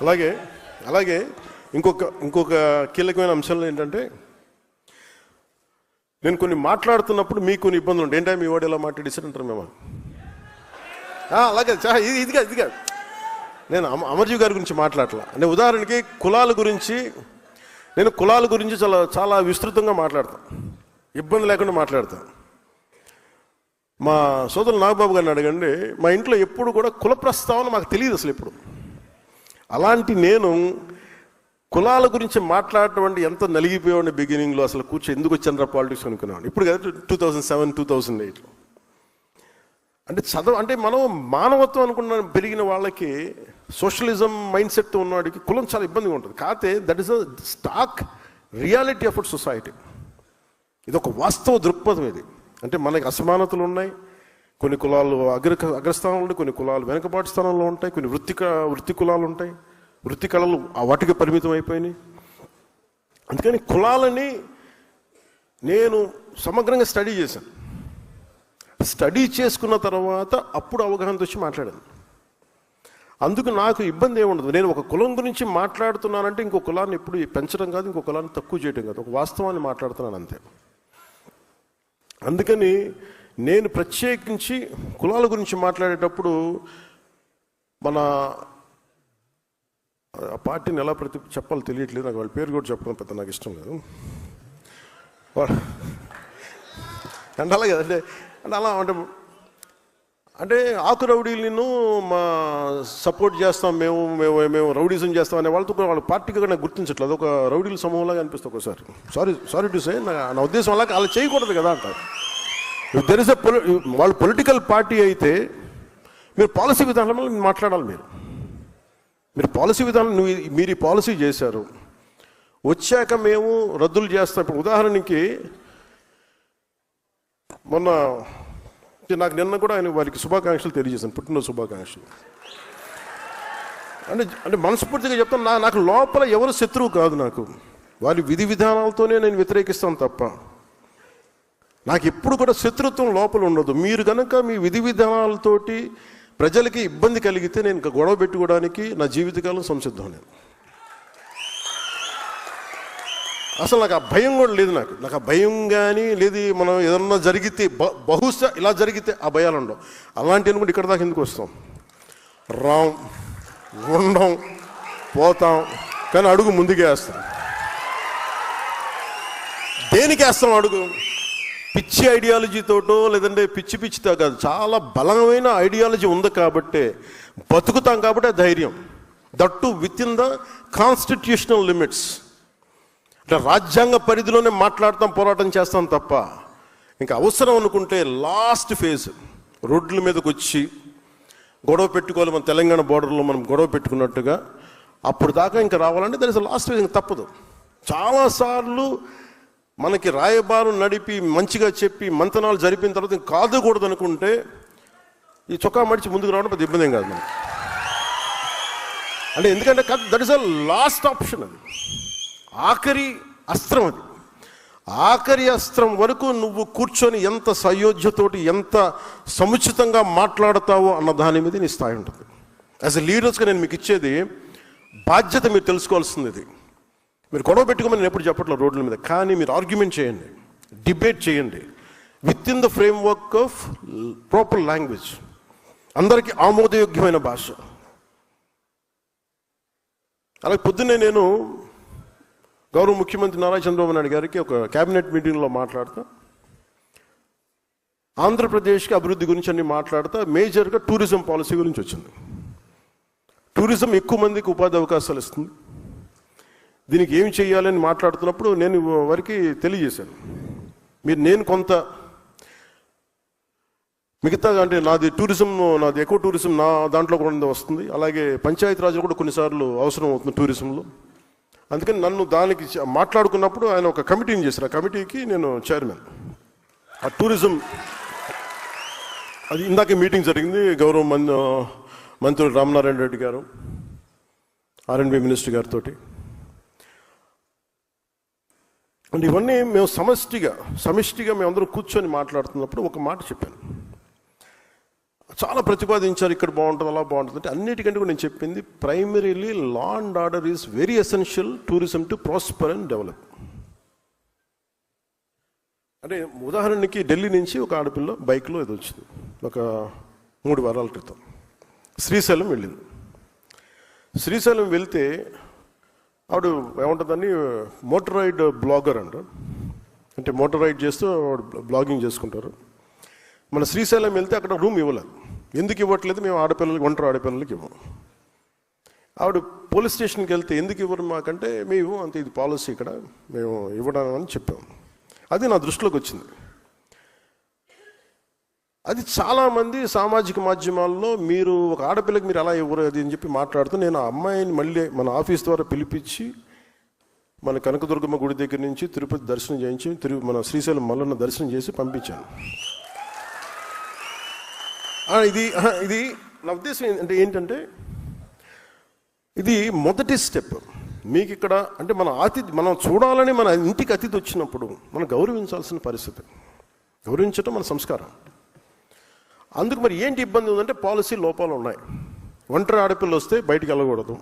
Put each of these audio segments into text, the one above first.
అలాగే అలాగే ఇంకొక ఇంకొక కీలకమైన అంశంలో ఏంటంటే నేను కొన్ని మాట్లాడుతున్నప్పుడు మీకు కొన్ని ఇబ్బందులు ఉంటాయి. ఏంటంటే మీ వాడు ఇలా మాట్లాడేసారంటారు మేము? అలాగే చా- ఇది ఇదిగా ఇదిగా నేను అమ అమర్జీవి గారి గురించి మాట్లాడలా అంటే ఉదాహరణకి కులాల గురించి నేను కులాల గురించి చాలా చాలా విస్తృతంగా మాట్లాడతాను ఇబ్బంది లేకుండా మాట్లాడతాను మా సోదరులు నాగబాబు గారిని అడగండి మా ఇంట్లో ఎప్పుడు కూడా కుల ప్రస్తావన మాకు తెలియదు అసలు ఎప్పుడు. అలాంటి నేను కులాల గురించి మాట్లాడటం ఎంత నలిగిపోయాడు బిగినింగ్లో అసలు కూర్చో ఎందుకు వచ్చాను పాలిటిక్స్ అనుకున్నాను ఇప్పుడు కదా two thousand seven two thousand ఎయిట్లో అంటే చదవ అంటే మనం మానవత్వం అనుకున్న పెరిగిన వాళ్ళకి సోషలిజం మైండ్ సెట్ ఉన్నవాడికి కులం చాలా ఇబ్బందిగా ఉంటుంది. కాకపోతే that is a stark reality of society ఇది ఒక వాస్తవ దృక్పథం ఇది. అంటే మనకి అసమానతలు ఉన్నాయి కొన్ని కులాలు అగ్ర అగ్రస్థానంలో ఉన్నాయి కొన్ని కులాలు వెనుకబాటు స్థానంలో ఉంటాయి కొన్ని వృత్తి వృత్తి కులాలు ఉంటాయి. వృత్తి కళలు ఆ వాటికి పరిమితం అయిపోయినాయి. అందుకని కులాలని నేను సమగ్రంగా స్టడీ చేశాను. స్టడీ చేసుకున్న తర్వాత అప్పుడు అవగాహన వచ్చి మాట్లాడాను. అందుకు నాకు ఇబ్బంది ఏముండదు. నేను ఒక కులం గురించి మాట్లాడుతున్నానంటే ఇంకో కులాన్ని ఎప్పుడు పెంచడం కాదు ఇంకో కులాన్ని తక్కువ చేయడం కాదు. ఒక వాస్తవాన్ని మాట్లాడుతున్నాను అంతే. అందుకని నేను ప్రత్యేకించి కులాల గురించి మాట్లాడేటప్పుడు మన ఆ పార్టీని ఎలా ప్రతి చెప్పాలో తెలియట్లేదు. నాకు వాళ్ళ పేరు కూడా చెప్పడం పెద్ద నాకు ఇష్టం లేదు. అంటే అలాగే అంటే అంటే అలా అంటే అంటే ఆకు రౌడీలను మా సపోర్ట్ చేస్తాం మేము మేము మేము రౌడీజం చేస్తాం అనే వాళ్ళతో వాళ్ళ పార్టీగా నాకు గుర్తించట్లేదు. ఒక రౌడీల సమూహంలాగా అనిపిస్తుంది ఒకసారి. సారీ సారీ టు సే నా నా ఉద్దేశం అలా అలా చేయకూడదు కదా అంట దెర్ ఇస్ ఎ పొలి వాళ్ళు పొలిటికల్ పార్టీ అయితే మీరు పాలసీ విధానంలో మాట్లాడాలి మీరు. మీరు పాలసీ విధానం నువ్వు మీరు ఈ పాలసీ చేశారు. వచ్చాక మేము రద్దులు చేస్తాం. ఇప్పుడు ఉదాహరణకి మొన్న నాకు నిన్న కూడా ఆయన వారికి శుభాకాంక్షలు తెలియజేశాను పుట్టిన శుభాకాంక్షలు. అంటే అంటే మనస్ఫూర్తిగా చెప్తాను నా నాకు లోపల ఎవరు శత్రువు కాదు నాకు. వారి విధి విధానాలతోనే నేను వ్యతిరేకిస్తాను తప్ప. నాకు ఎప్పుడు కూడా శత్రుత్వం లోపల ఉండదు. మీరు కనుక మీ విధి విధానాలతోటి ప్రజలకి ఇబ్బంది కలిగితే నేను ఇంకా గొడవ పెట్టుకోవడానికి నా జీవితకాలం సంసిద్ధం నేను అసలు నాకు ఆ భయం కూడా లేదు నాకు. నాకు ఆ భయం కానీ లేదు మనం ఏదన్నా జరిగితే బ- బహుశా ఇలా జరిగితే ఆ భయాలు ఉండవు. అలాంటి అనుకుంటే ఇక్కడ దాకా ఎందుకు వస్తాం? రాం ఉండం పోతాం కానీ అడుగు ముందుకే వేస్తాం. దేనికి వేస్తాం అడుగు? పిచ్చి ఐడియాలజీతోటో లేదంటే పిచ్చి పిచ్చితో కాదు చాలా బలమైన ఐడియాలజీ ఉంది కాబట్టే బతుకుతాం కాబట్టి ఆ ధైర్యం. That within the constitutional limits అంటే రాజ్యాంగ పరిధిలోనే మాట్లాడతాం పోరాటం చేస్తాం తప్ప ఇంకా అవసరం అనుకుంటే లాస్ట్ ఫేజ్ రోడ్ల మీదకి వచ్చి గొడవ పెట్టుకోవాలి మన తెలంగాణ బోర్డర్లో మనం గొడవ పెట్టుకున్నట్టుగా అప్పుడు దాకా ఇంకా రావాలంటే దాని లాస్ట్ ఫేజ్ ఇంకా తప్పదు. చాలాసార్లు మనకి రాయబారం నడిపి మంచిగా చెప్పి మంతనాలు జరిపిన తర్వాత ఇంక కాదుకూడదు అనుకుంటే ఈ చొక్కా మడిచి ముందుకు రావడం పెద్ద ఇబ్బంది ఏం కాదు మనకి. అంటే ఎందుకంటే that is a last option అది. ఆఖరి అస్త్రం అది. ఆఖరి అస్త్రం వరకు నువ్వు కూర్చొని ఎంత సయోధ్యతోటి ఎంత సముచితంగా మాట్లాడతావో అన్న దాని మీద నీ స్థాయి ఉంటుంది. యాజ్ ఎ లీడర్స్గా నేను మీకు ఇచ్చేది బాధ్యత మీరు తెలుసుకోవాల్సింది ఇది. మీరు గొడవ పెట్టుకోమని నేను ఎప్పుడు చెప్పట్లేదు రోడ్ల మీద. కానీ మీరు ఆర్గ్యుమెంట్ చేయండి. డిబేట్ చేయండి. Within the framework of proper language అందరికీ ఆమోదయోగ్యమైన భాష. అలాగే పొద్దున్నే నేను గౌరవ ముఖ్యమంత్రి నారా చంద్రబాబు నాయుడు గారికి ఒక కేబినెట్ మీటింగ్లో మాట్లాడుతూ. ఆంధ్రప్రదేశ్కి అభివృద్ధి గురించి అన్ని మాట్లాడుతూ. మేజర్గా టూరిజం పాలసీ గురించి వచ్చింది. టూరిజం ఎక్కువ మందికి ఉపాధి అవకాశాలు ఇస్తుంది. దీనికి ఏం చేయాలని మాట్లాడుతున్నప్పుడు నేను వారికి తెలియజేశాను. మీరు నేను కొంత మిగతా అంటే నాది టూరిజం నాది ఎక్కువ టూరిజం నా దాంట్లో కూడా వస్తుంది. అలాగే పంచాయతీరాజ్ కూడా కొన్నిసార్లు అవసరం అవుతుంది టూరిజంలో. అందుకని నన్ను దానికి మాట్లాడుకున్నప్పుడు ఆయన ఒక కమిటీని చేశారు. ఆ కమిటీకి నేను చైర్మన్. ఆ టూరిజం అది ఇందాక మీటింగ్ జరిగింది. గౌరవ మన్ మంత్రులు రామనారాయణ రెడ్డి గారు ఆర్ఎండ్బి మినిస్టర్ గారితో అంటే ఇవన్నీ మేము సమష్టిగా సమిష్టిగా మేమందరూ కూర్చొని మాట్లాడుతున్నప్పుడు ఒక మాట చెప్పాను. చాలా ప్రతిపాదించారు ఇక్కడ బాగుంటుంది అలా బాగుంటుంది అంటే అన్నిటికంటే కూడా నేను చెప్పింది primarily law and order is very essential tourism to prosper and develop అంటే ఉదాహరణకి ఢిల్లీ నుంచి ఒక ఆడపిల్ల బైక్లో ఇది వచ్చింది. ఒక మూడు వారాల క్రితం. శ్రీశైలం వెళ్ళింది. శ్రీశైలం వెళ్తే ఆవిడ ఏముంటుందని మోటార్ రైడ్ బ్లాగర్ అంట. అంటే మోటార్ రైడ్ చేస్తూ ఆవిడ బ్లాగింగ్ చేసుకుంటారు. మన శ్రీశైలం వెళ్తే అక్కడ రూమ్ ఇవ్వలేదు ఎందుకు ఇవ్వట్లేదు? మేము ఆడపిల్లలకి ఒంటరి ఆడపిల్లలకి ఇవ్వం. ఆవిడ పోలీస్ స్టేషన్కి వెళ్తే ఎందుకు ఇవ్వరు మాకంటే మేము అంత ఇది పాలసీ ఇక్కడ మేము ఇవ్వడం అని చెప్పాము అది నా దృష్టిలోకి వచ్చింది. అది చాలామంది సామాజిక మాధ్యమాల్లో మీరు ఒక ఆడపిల్లకి మీరు ఎలా ఇవ్వరు అది అని చెప్పి మాట్లాడుతూ నేను ఆ అమ్మాయిని మళ్ళీ మన ఆఫీస్ ద్వారా పిలిపించి మన కనకదుర్గమ్మ గుడి దగ్గర నుంచి తిరుపతి దర్శనం చేయించి తిరు మన శ్రీశైలం మల్లన్న దర్శనం చేసి పంపించాను. ఇది ఇది నా ఉద్దేశం అంటే ఏంటంటే ఇది మొదటి స్టెప్. మీకు ఇక్కడ అంటే మన అతిథి మనం చూడాలని మన ఇంటికి అతిథి వచ్చినప్పుడు మనం గౌరవించాల్సిన పరిస్థితి. గౌరవించటం మన సంస్కారం. అందుకు మరి ఏంటి ఇబ్బంది ఉందంటే పాలసీ లోపాలు ఉన్నాయి. ఒంటరి ఆడపిల్ల వస్తే బయటికి వెళ్ళకూడదు.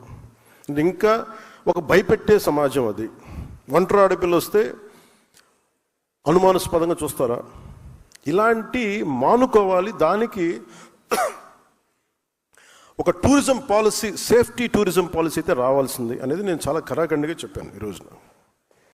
ఇంకా ఒక భయపెట్టే సమాజం అది. ఒంటరి ఆడపిల్ల వస్తే అనుమానాస్పదంగా చూస్తారా? ఇలాంటి మానుకోవాలి. దానికి ఒక tourism policy safety tourism policy అయితే రావాల్సింది అనేది నేను చాలా కరాఖండిగా చెప్పాను ఈ రోజున.